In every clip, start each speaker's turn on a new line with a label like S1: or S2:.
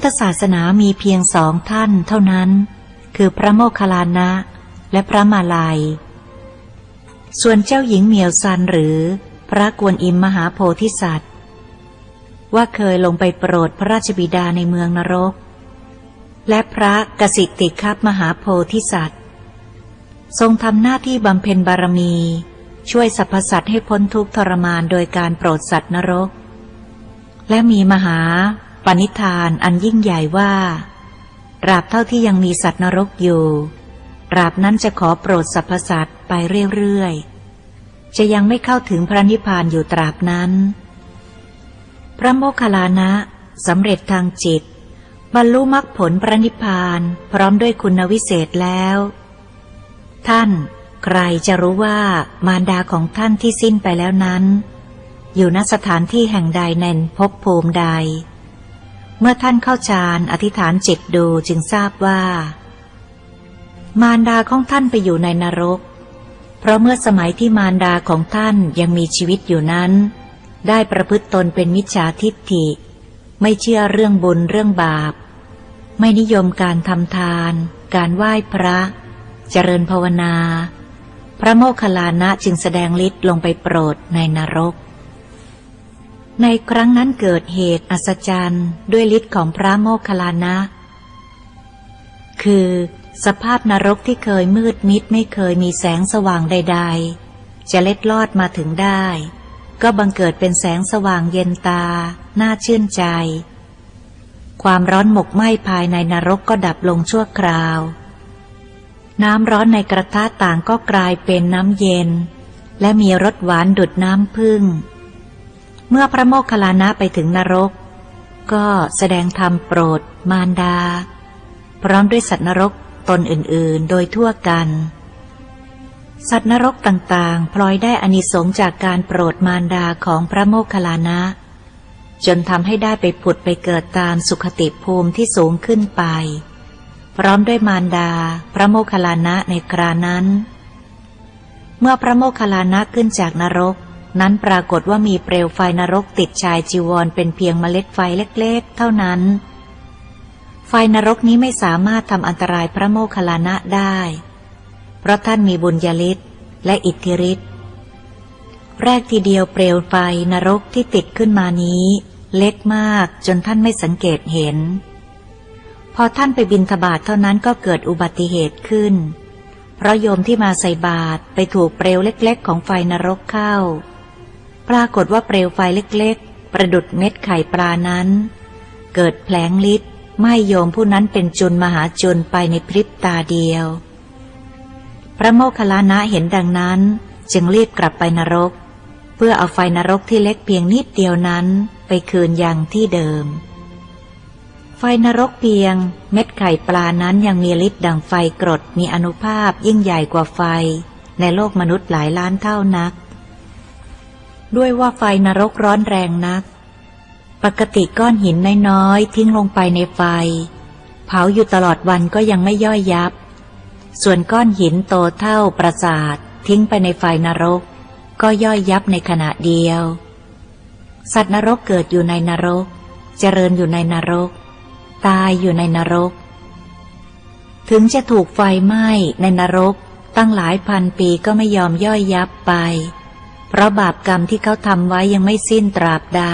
S1: ทธศาสนามีเพียงสองท่านเท่านั้น คือพระโมคคัลลานะและพระมาลัยส่วนเจ้าหญิงเหมียวซันหรือพระกวนอิมมหาโพธิสัตว์ ว่าเคยลงไปโปรดพระราชบิดาในเมืองนรก และพระกสิติคับมหาโพธิสัตว์ ทรงทำหน้าที่บำเพ็ญบารมี ช่วยสรรพสัตว์ให้พ้นทุกข์ทรมานโดยการโปรดสัตว์นรก และมีมหา ปณิธานอันยิ่งใหญ่ว่าตราบเท่าที่ยังมีสัตว์นรกอยู่ตราบนั้นจะขอโปรดสรรพสัตว์ไปเรื่อยๆ จะยังไม่เข้าถึงพระนิพพานอยู่ตราบนั้น พระโมคคัลลานะสำเร็จทางจิต บรรลุมรรคผลพระนิพพานพร้อมด้วยคุณวิเศษแล้ว ท่าน ใครจะรู้ว่ามารดาของท่านที่สิ้นไปแล้วนั้น อยู่ณสถานที่แห่งใดในภพภูมิใด เมื่อท่านเข้าฌานอธิษฐานจิตดูจึงทราบว่า มารดาของท่านไปอยู่ในนรก เพราะเมื่อสมัยที่มารดาของท่านยังมีชีวิตอยู่นั้น ได้ประพฤติตนเป็นมิจฉาทิฏฐิ ไม่เชื่อเรื่องบุญเรื่องบาป ไม่นิยมการทำทาน การไหว้พระ เจริญภาวนา พระโมคคัลลานะจึงแสดงฤทธิ์ลงไปโปรดในนรก ในครั้งนั้นเกิดเหตุอัศจรรย์ด้วยฤทธิ์ของพระโมคคัลลานะ คือสภาพนรกที่เคยมืดมิดไม่เคยมีแสงสว่างใด ๆ จะเล็ดลอดมาถึงได้ ก็บังเกิดเป็นแสงสว่างเย็นตา น่าชื่นใจ ความร้อนหมกไหม้ภายในนรกก็ดับลงชั่วคราว น้ำร้อนในกระทะต่างก็กลายเป็นน้ำเย็น และมีรสหวานดุดน้ำพึ่ง เมื่อพระโมคคัลลานะไปถึงนรก ก็แสดงธรรมโปรด มารดา พร้อมด้วยสัตว์นรกตนอื่นๆ โดยทั่วกัน สัตว์นรกต่างๆ พลอยได้อานิสงส์จากการโปรดมารดาของพระโมคคัลลานะ จนทำให้ได้ไปผุดไปเกิดตามสุขติภูมิที่สูงขึ้นไป พร้อมด้วยมารดา พระโมคคัลลานะในครานั้น เมื่อพระโมคคัลลานะขึ้นจากนรก นั้นปรากฏว่ามีเปลวไฟนรกติดชายจีวรเป็นเพียงเมล็ดไฟเล็กๆ เท่านั้น ไฟนรกนี้ไม่สามารถทำอันตรายพระโมคคัลลานะได้ เพราะท่านมีบุญญาลิศและอิทธิฤทธิ์แรกทีเดียวเปลวไฟนรกที่ติดขึ้นมานี้ เล็กมากจนท่านไม่สังเกตเห็น พอท่านไปบินทบาทเท่านั้นก็เกิดอุบัติเหตุขึ้น เพราะโยมที่มาใส่บาตรไปถูกเปลวเล็ก ๆ ของไฟนรกเข้า ปรากฏว่าเปลวไฟเล็กๆ ประดุดเม็ดไข่ปลานั้น เกิดแผลงฤทธิ์ไม่โยมผู้นั้นเป็นจุนมหาจุนไปในพริบตาเดียว พระโมคคัลลานะเห็นดังนั้น จึงรีบกลับไปนรก เพื่อเอาไฟนรกที่เล็กเพียงนิดเดียวนั้นไปคืนยังที่เดิม ไฟนรกเพียง เม็ดไข่ปลานั้นยังมีฤทธิ์ดังไฟกรดมีอนุภาพยิ่งใหญ่กว่าไฟ ในโลกมนุษย์หลายล้านเท่านัก ด้วยว่าไฟนรกร้อนแรงนัก ปกติก้อนหินน้อยๆ ทิ้งลงไปในไฟ เผาอยู่ตลอดวันก็ยังไม่ย่อยยับ ส่วนก้อนหินโตเท่าประสาท ทิ้งไปในไฟนรก ก็ย่อยยับในขณะเดียว สัตว์นรกเกิดอยู่ในนรก เจริญอยู่ในนรก ตายอยู่ในนรก ถึงจะถูกไฟไหม้ในนรกตั้งหลายพันปีก็ไม่ยอมย่อยยับไป เพราะบาปกรรมที่เขาทำไว้ยังไม่สิ้นตราบใด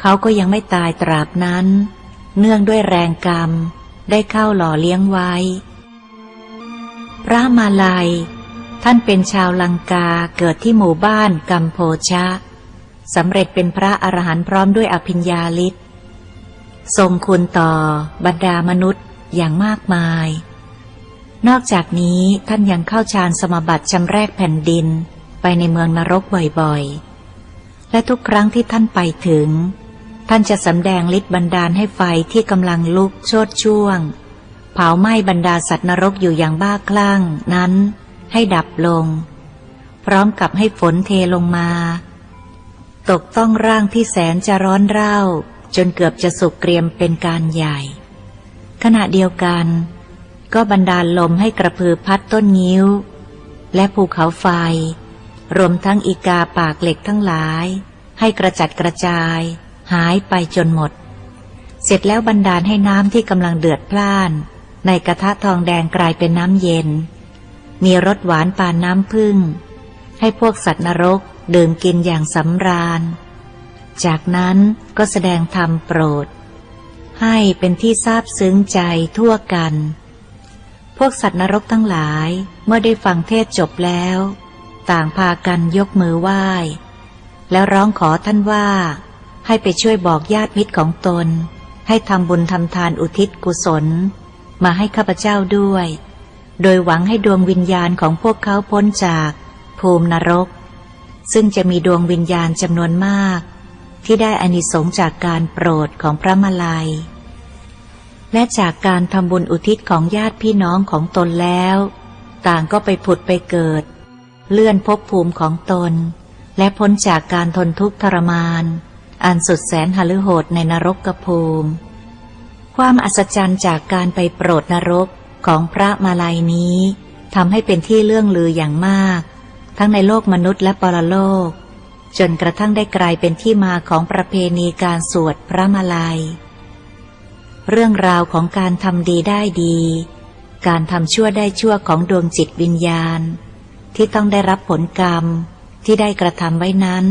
S1: เขาก็ยังไม่ตายตราบนั้น เนื่องด้วยแรงกรรม ได้เข้าหล่อเลี้ยงไว้ พระมาลัย ท่านเป็นชาวลังกาเกิดที่หมู่บ้านกัมโพชะสำเร็จเป็นพระอรหันต์พร้อมด้วยอภิญญาฤทธิ์ทรงคุณต่อบรรดามนุษย์อย่างมากมาย นอกจากนี้ท่านยังเข้าฌานสมบัติชำแรกแผ่นดิน ไปในเมืองนรกบ่อยๆ และทุกครั้งที่ท่านไปถึง ท่านจะสำแดงฤทธิ์บันดาลให้ไฟที่กำลังลุกโชดช่วง เผาไหม้บรรดาสัตว์นรกอยู่อย่างบ้าคลั่งนั้น ให้ดับลง พร้อมกับให้ฝนเทลงมา ตกต้องร่างที่แสนจะร้อนเร่า จนเกือบจะสุกเกรียมเป็นการใหญ่ ขณะเดียวกัน ก็บันดาลลมให้กระพือพัดต้นงิ้ว และภูเขาไฟ รวมทั้งอีกาปากเหล็กทั้งหลาย ให้กระจัดกระจาย หายไปจนหมด เสร็จแล้วบันดาลให้น้ำที่กำลังเดือดพล่าน ในกระทะทองแดงกลายเป็นน้ำเย็น มีรสหวานปานน้ำผึ้งให้พวกสัตว์นรกดื่มกินอย่างสำราญ จากนั้นก็แสดงธรรมโปรด ให้เป็นที่ทราบซึ้งใจทั่วกัน พวกสัตว์นรกทั้งหลายเมื่อได้ฟังเทศจบแล้ว ต่างพากันยกมือไหว้ แล้วร้องขอท่านว่า ให้ไปช่วยบอกญาติมิตรของตน ให้ทำบุญทำทานอุทิศกุศล มาให้ข้าพเจ้าด้วย โดยหวังให้ดวงวิญญาณของพวกเขาพ้นจากภูมินรก ซึ่งจะมีดวงวิญญาณจำนวนมาก ที่ได้อานิสงส์จากการโปรดของพระมาลัย และจากการทำบุญอุทิศของญาติพี่น้องของตนแล้ว ต่างก็ไปผุดไปเกิด เลื่อนภพภูมิของตน และพ้นจากการทนทุกข์ทรมาน อันสุดแสนหฤโหดในนรกกภูมิ ความอัศจรรย์จากการไปโปรดนรกของพระมาลัยนี้ทำให้เป็นที่เลื่องลืออย่างมาก ทั้งในโลกมนุษย์และปรโลก จนกระทั่งได้กลายเป็นที่มาของประเพณีการสวดพระมาลัย เรื่องราวของการทำดีได้ดี การทำชั่วได้ชั่วของดวงจิตวิญญาณ ที่ต้องได้รับผลกรรมที่ได้กระทำไว้นั้น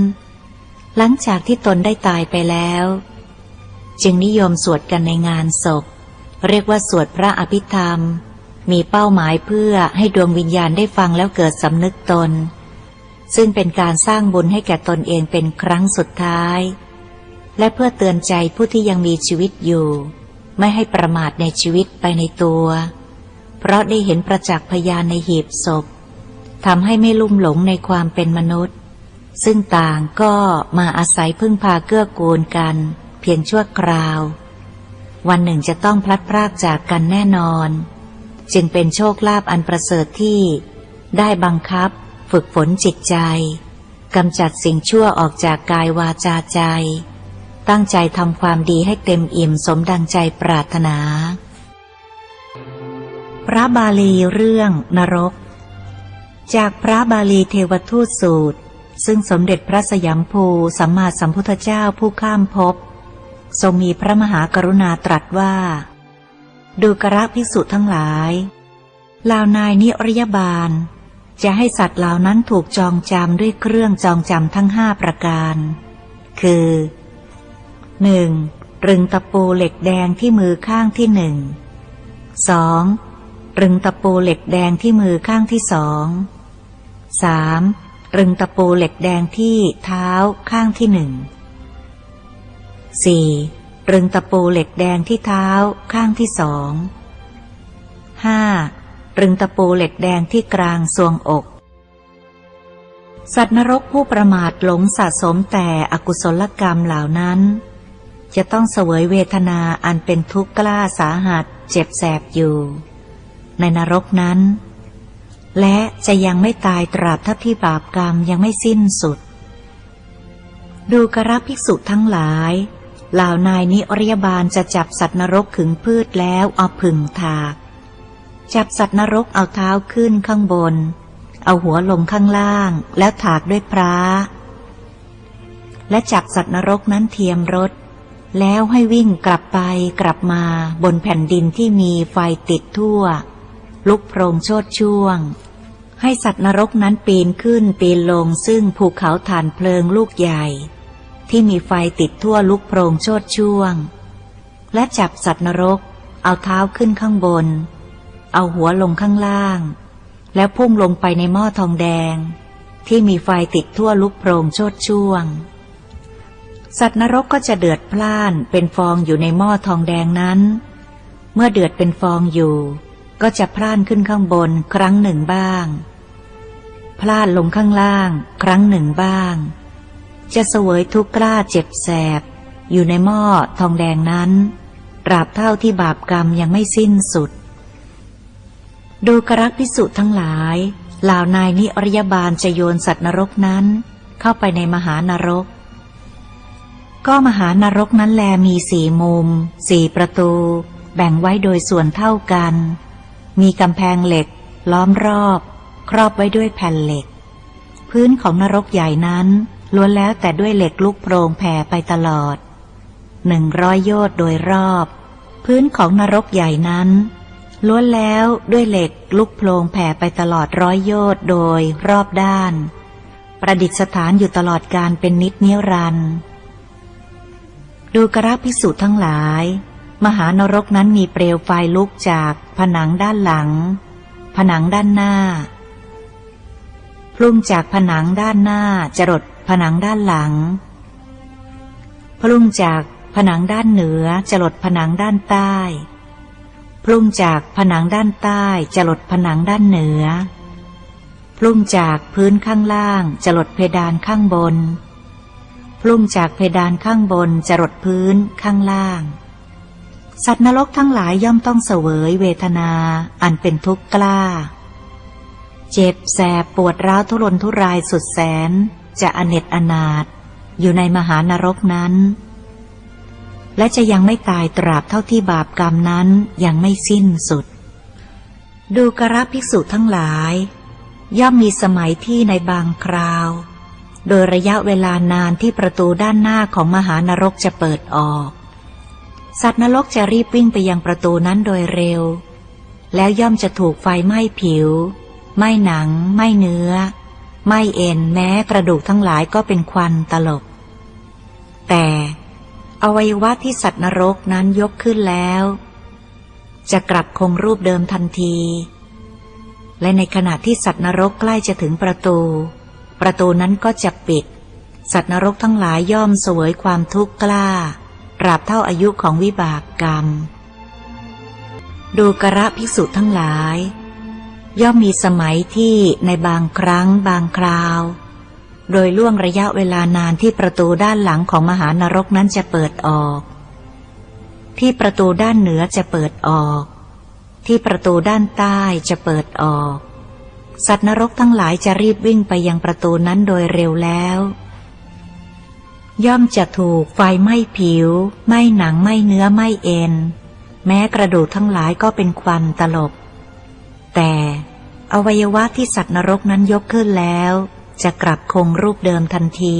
S1: หลังจากที่ตนได้ตายไปแล้ว จึงนิยมสวดกันในงานศพ เรียกว่าสวดพระอภิธรรม มีเป้าหมายเพื่อให้ดวงวิญญาณได้ฟังแล้วเกิดสำนึกตน ซึ่งเป็นการสร้างบุญให้แก่ตนเองเป็นครั้งสุดท้าย และเพื่อเตือนใจผู้ที่ยังมีชีวิตอยู่ ไม่ให้ประมาทในชีวิตไปในตัว เพราะได้เห็นประจักษ์พยานในหีบศพ ทำให้ไม่ลุ่มหลงในความเป็นมนุษย์ ซึ่งต่างก็มาอาศัยพึ่งพาเกื้อกูลกัน เพียงชั่วคราว วันหนึ่งจะต้องพลัดพรากจากกันแน่นอน จึงเป็นโชคลาภอันประเสริฐที่ ได้บังคับ ฝึกฝนจิตใจกำจัดสิ่งชั่วออกจากกายวาจาใจ ตั้งใจทำความดีให้เต็มอิ่มสมดังใจปรารถนา พระบาลีเรื่องนรก จากพระบาลีเทวทูตสูตร ซึ่งสมเด็จพระสยามภูสัมมาสัมพุทธเจ้าผู้ข้ามภพทรงมีพระมหากรุณาตรัสว่า ดูกระภิกษุทั้งหลายลาวนายนิรยบาล จะให้สัตว์เหล่านั้นถูกจองจำด้วยเครื่องจองจำทั้งห้าประการ คือหนึ่งรึงตะปูเหล็กแดงที่มือข้างที่หนึ่งสองรึงตะปูเหล็กแดงที่มือข้างที่สอง สามรึงตะปูเหล็กแดงที่เท้าข้างที่หนึ่งสี่รึงตะปูเหล็กแดงที่เท้าข้างที่สองห้ารึงตะปูเหล็กแดงที่กลางทรวงอก สัตว์นรกผู้ประมาทหลงสะสมแต่อกุศลกรรมเหล่านั้น จะต้องเสวยเวทนาอันเป็นทุกข์กล้าสาหัสเจ็บแสบอยู่ ในนรกนั้น และจะยังไม่ตายตราบเท่าที่บาปกรรมยังไม่สิ้นสุด ดูกระภิกษุทั้งหลาย เหล่านายนิอรยบาลจะจับสัตว์นรกขึงพืชแล้วเอาผึ่งถาก จับสัตว์นรกเอาเท้าขึ้นข้างบน เอาหัวลงข้างล่าง แล้วถากด้วยพระ และจับสัตว์นรกนั้นเทียมรถ แล้วให้วิ่งกลับไปกลับมาบนแผ่นดินที่มีไฟติดทั่วลุกโพรงโชดช่วง ให้สัตว์นรกนั้นปีนขึ้นปีนลงซึ่งภูเขาฐานเพลิงลูกใหญ่ ที่มีไฟติดทั่วลุกโพรงโชดช่วง และจับสัตว์นรก เอาเท้าขึ้นข้างบน เอาหัวลงข้างล่าง แล้วพุ่งลงไปในหม้อทองแดง ที่มีไฟติดทั่วลุกโพรงโชดช่วง สัตว์นรกก็จะเดือดพล่านเป็นฟองอยู่ในหม้อทองแดงนั้น เมื่อเดือดเป็นฟองอยู่ ก็จะพล่านขึ้นข้างบนครั้งหนึ่งบ้าง พลาดลงข้างล่าง ครั้งหนึ่งบ้าง จะเสวยทุกข์กล้าเจ็บแสบ อยู่ในหม้อทองแดงนั้นตราบเท่าที่บาปกรรมยังไม่สิ้นสุด ดูกรักพิสุทั้งหลายเหล่านายนิอรยบาลจะโยนสัตว์นรกนั้น เข้าไปในมหานรก ก็มหานรกนั้นแลมีสี่มุม สี่ประตู แบ่งไว้โดยส่วนเท่ากัน มีกำแพงเหล็ก ล้อมรอบ ครอบไว้ด้วยแผ่นเหล็ก พื้นของนรกใหญ่นั้นล้วนแล้วแต่ด้วยเหล็กลูกโปรงแผ่ไปตลอดหนึ่งร้อยโยชน์โดยรอบ พื้นของนรกใหญ่นั้นล้วนแล้วด้วยเหล็กลุกโพลงแผ่ไปตลอดร้อยโยชน์โดยรอบด้าน ประดิษฐานอยู่ตลอดการเป็นนิจนิรันดร์ดูกระพิสุทั้งหลาย มหานรกนั้นมีเปลวไฟลุกจากผนังด้านหลัง ผนังด้านหน้า พุ่งจากผนังด้านหน้าจรดผนังด้านหลัง พุ่งจากผนังด้านเหนือจรดผนังด้านใต้ พุ่งจากผนังด้านใต้จรดผนังด้านเหนือ พุ่งจากพื้นข้างล่างจรดเพดานข้างบน พุ่งจากเพดานข้างบนจรดพื้นข้างล่าง สัตว์นรกทั้งหลายย่อมต้องเสวยเวทนา อันเป็นทุกข์กล้า เจ็บแสบปวดร้าวทุรนทุรายสุดแสน จะอเนจอนาถอยู่ในมหานรกนั้น และจะยังไม่ตายตราบเท่าที่บาปกรรมนั้นยังไม่สิ้นสุด ดูกระภิกษุทั้งหลาย ย่อมมีสมัยที่ในบางคราว โดยระยะเวลานานที่ประตูด้านหน้าของมหานรกจะเปิดออก สัตว์นรกจะรีบวิ่งไปยังประตูนั้นโดยเร็ว แล้วย่อมจะถูกไฟไหม้ผิว ไหม่หนัง ไหม่เนื้อ ไหม่เอ็นแม้กระดูกทั้งหลายก็เป็นควันตลบ แต่อวัยวะที่สัตว์นรกนั้นยกขึ้นแล้ว จะกลับคงรูปเดิมทันที และในขณะที่สัตว์นรกใกล้จะถึงประตู ประตูนั้นก็จะปิด สัตว์นรกทั้งหลายย่อมเสวยความทุกข์กล้า ตราบเท่าอายุของวิบากกรรม ดูกระภิกษุทั้งหลาย ย่อมมีสมัยที่ในบางครั้งบางคราว โดยล่วงระยะเวลานานที่ประตูด้านหลังของมหานรกนั้นจะเปิดออก ที่ประตูด้านเหนือจะเปิดออก ที่ประตูด้านใต้จะเปิดออก สัตว์นรกทั้งหลายจะรีบวิ่งไปยังประตูนั้นโดยเร็วแล้ว ย่อมจะถูกไฟไหม้ผิว ไม่หนังไม่เนื้อไม่เอ็น แม้กระดูกทั้งหลายก็เป็นควันตลบ แต่อวัยวะที่สัตว์นรกนั้นยกขึ้นแล้ว จะกลับคงรูปเดิมทันที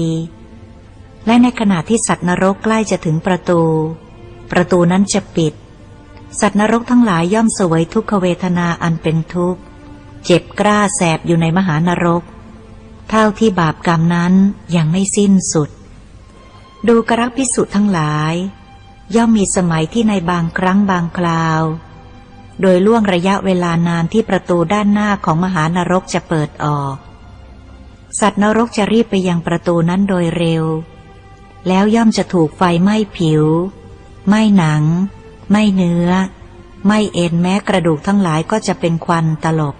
S1: และในขณะที่สัตว์นรกใกล้จะถึงประตู ประตูนั้นจะปิด สัตว์นรกทั้งหลายย่อมสวยทุกขเวทนาอันเป็นทุกข์ เจ็บกล้าแสบอยู่ในมหานรก เท่าที่บาปกรรมนั้นยังไม่สิ้นสุด ดูกรักพิสุทั้งหลาย ย่อมมีสมัยที่ในบางครั้งบางคราว โดยล่วงระยะเวลานานที่ประตูด้านหน้าของมหานรกจะเปิดออก สัตว์นรกจะรีบไปยังประตูนั้นโดยเร็ว แล้วย่อมจะถูกไฟไหม้ผิวไม่หนังไม่เนื้อไม่เอ็นแม้กระดูกทั้งหลายก็จะเป็นควันตลบ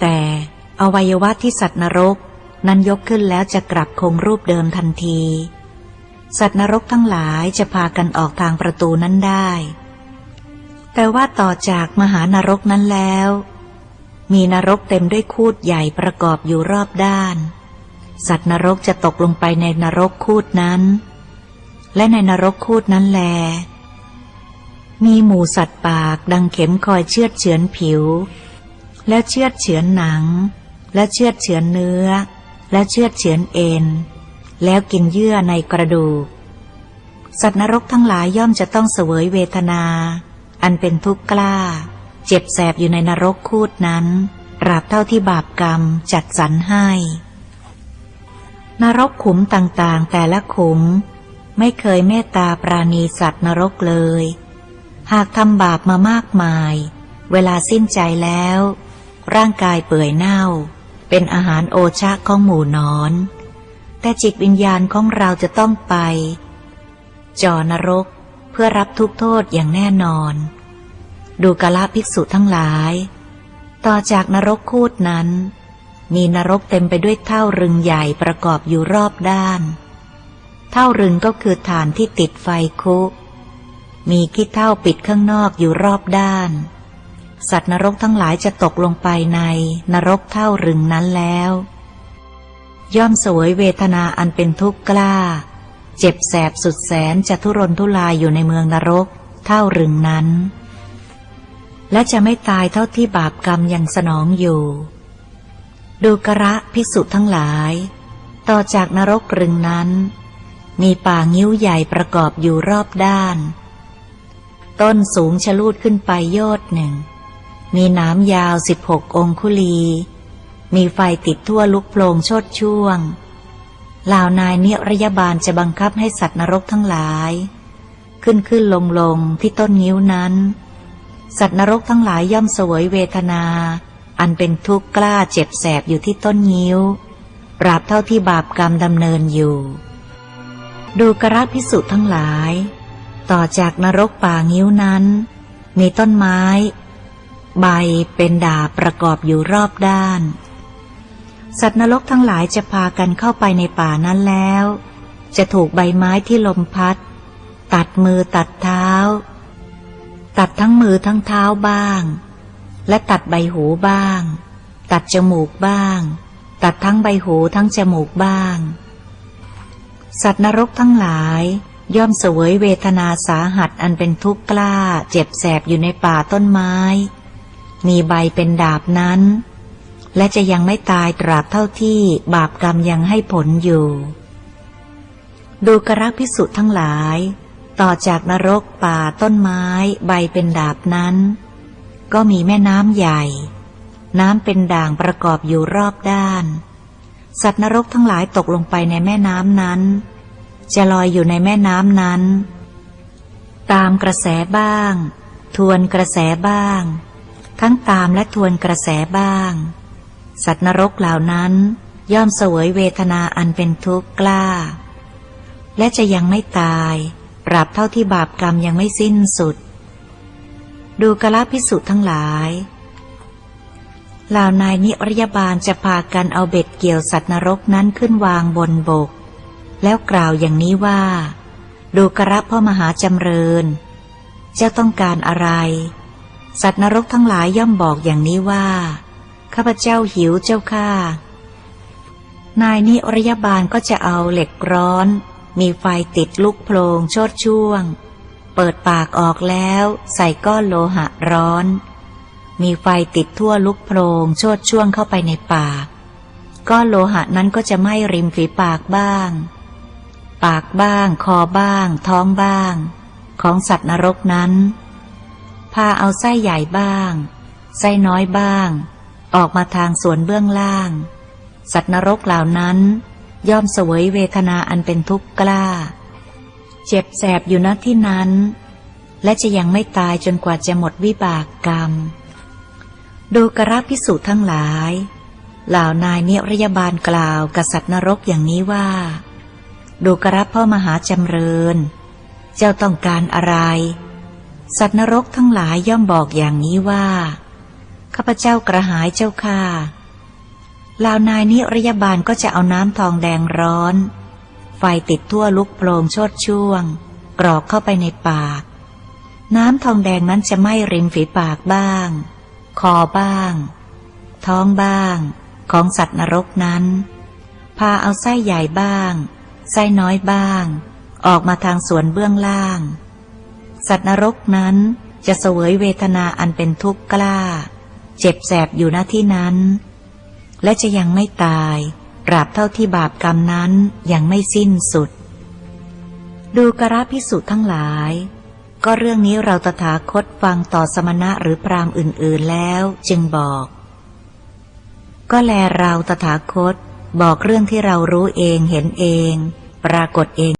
S1: แต่อวัยวะที่สัตว์นรก นั้นยกขึ้นแล้วจะกลับคงรูปเดิมทันที สัตว์นรกทั้งหลายจะพากันออกทางประตูนั้นได้ แต่ว่าต่อจากมหานรกนั้นแล้ว มีนรกเต็มด้วยคูดใหญ่ประกอบอยู่รอบด้าน สัตว์นรกจะตกลงไปในนรกคูดนั้น และในนรกคูดนั้นแล มีหมูสัตว์ปากดังเข็มคอยเชือดเฉือนผิว และเชือดเฉือนหนังและเชือดเฉือนเนื้อ และเชือดเฉือนเอ็น แล้วกินเยื่อในกระดูก สัตว์นรกทั้งหลายย่อมจะต้องเสวยเวทนา อันเป็นทุกข์กล้า เจ็บแสบอยู่ในนรกคูดนั้นตราบเท่าที่บาปกรรมจัดสรรให้ นรกขุมต่างๆ แต่ละขุม ไม่เคยเมตตาปราณีสัตว์นรกเลย หากทำบาปมามากมาย เวลาสิ้นใจแล้ว ร่างกายเปื่อยเน่า เป็นอาหารโอชะของหมูนอน แต่จิตวิญญาณของเราจะต้องไป จอนรกเพื่อรับทุกโทษอย่างแน่นอน ดูกะละภิกษุทั้งหลาย ต่อจากนรกคูดนั้น มีนรกเต็มไปด้วยเท่ารึงใหญ่ประกอบอยู่รอบด้าน เท่ารึงก็คือฐานที่ติดไฟคุ มีขี้เท่าปิดข้างนอกอยู่รอบด้าน สัตว์นรกทั้งหลายจะตกลงไปในนรกเท่ารึงนั้นแล้ว ย่อมสวยเวทนาอันเป็นทุกข์กล้า เจ็บแสบสุดแสนจะทุรนทุรายอยู่ในเมืองนรกเท่ารึงนั้น และจะไม่ตายเท่าที่บาปกรรมยังสนองอยู่ ดูกระภิกษุทั้งหลาย ต่อจากนรกรึงนั้น มีป่างิ้วใหญ่ประกอบอยู่รอบด้าน ต้นสูงชะลูดขึ้นไปโยอดหนึ่ง มีหน้ำยาวสิบหกองคุลี มีไฟติดทั่วลุกโพลงโชดช่วงเหล่านายเนรยบาลจะบังคับให้สัตว์นรกทั้งหลาย ขึ้นขึ้นลงลงที่ต้นงิ้วนั้น สัตว์นรกทั้งหลายย่อมเสวยเวทนา อันเป็นทุกข์กล้าเจ็บแสบอยู่ที่ต้นงิ้วปราบเท่าที่บาปกรรมดำเนินอยู่ ดูกระพิสุทั้งหลาย ต่อจากนรกป่างิ้วนั้น มีต้นไม้ ใบเป็นดาบประกอบอยู่รอบด้าน สัตว์นรกทั้งหลายจะพากันเข้าไปในป่านั้นแล้ว จะถูกใบไม้ที่ลมพัด ตัดมือตัดเท้า ตัดทั้งมือทั้งเท้าบ้าง และตัดใบหูบ้าง ตัดจมูกบ้าง ตัดทั้งใบหูทั้งจมูกบ้าง สัตว์นรกทั้งหลายย่อมเสวยเวทนาสาหัสอันเป็นทุกข์กล้า เจ็บแสบอยู่ในป่าต้นไม้ มีใบเป็นดาบนั้น และจะยังไม่ตายตราบเท่าที่บาปกรรมยังให้ผลอยู่ ดูกระพิสุทั้งหลาย ต่อจากนรกป่าต้นไม้ ใบเป็นดาบนั้น ก็มีแม่น้ำใหญ่ น้ำเป็นด่างประกอบอยู่รอบด้าน สัตว์นรกทั้งหลายตกลงไปในแม่น้ำนั้น จะลอยอยู่ในแม่น้ำนั้น ตามกระแสบ้าง ทวนกระแสบ้าง ทั้งตามและทวนกระแสบ้าง สัตว์นรกเหล่านั้น ย่อมเสวยเวทนาอันเป็นทุกข์กล้า และจะยังไม่ตายปรับเท่าที่บาปกรรมยังไม่สิ้นสุด ดูกละพิสุทั้งหลายเหล่านายนิรยาบาลจะพากันเอาเบ็ดเกี่ยวสัตว์นรกนั้นขึ้นวางบนบก แล้วกล่าวอย่างนี้ว่า ดูกระพ่อมหาจำเริญ เจ้าต้องการอะไร สัตว์นรกทั้งหลายย่อมบอกอย่างนี้ว่า ข้าพเจ้าหิวเจ้าข้านายนิรยาบาลก็จะเอาเหล็กร้อน มีไฟติดลุกโพลงโชดช่วง เปิดปากออกแล้วใส่ก้อนโลหะร้อน มีไฟติดทั่วลุกโพลงโชดช่วงเข้าไปในปาก ก้อนโลหะนั้นก็จะไหม้ริมฝีปากบ้าง ปากบ้าง คอบ้าง ท้องบ้าง ของสัตว์นรกนั้น พาเอาไส้ใหญ่บ้าง ไส้น้อยบ้าง ออกมาทางส่วนเบื้องล่าง สัตว์นรกเหล่านั้น ย่อมเสวยเวทนาอันเป็นทุกข์กล้า เจ็บแสบอยู่ณที่นั้น และจะยังไม่ตายจนกว่าจะหมดวิบากกรรม ดูกระพิสุทั้งหลาย เหล่านายเนรยบาลกล่าวกับสัตว์นรกอย่างนี้ว่า ดูกระพ่อมหาจำเริญ เจ้าต้องการอะไร สัตว์นรกทั้งหลายย่อมบอกอย่างนี้ว่า ข้าพเจ้ากระหายเจ้าค่ะลาวนายนิรยาบาลก็จะเอาน้ำทองแดงร้อน ไฟติดทั่วลุกโพลงชดช่วง กรอกเข้าไปในปาก น้ำทองแดงนั้นจะไหม้ริมฝีปากบ้าง คอบ้าง ท้องบ้าง ของสัตว์นรกนั้น พาเอาไส้ใหญ่บ้าง ไส้น้อยบ้าง ออกมาทางส่วนเบื้องล่าง สัตว์นรกนั้นจะเสวยเวทนาอันเป็นทุกข์กล้า เจ็บแสบอยู่ณที่นั้น และจะยังไม่ตายตราบเท่าที่บาปกรรมนั้นยังไม่สิ้นสุด ดูกระพิสุทั้งหลาย ก็เรื่องนี้เราตถาคตฟังต่อสมณะหรือพรามอื่น ๆแล้วจึงบอก ก็แลเราตถาคตบอกเรื่องที่เรารู้เองเห็นเอง ปรากฏเอง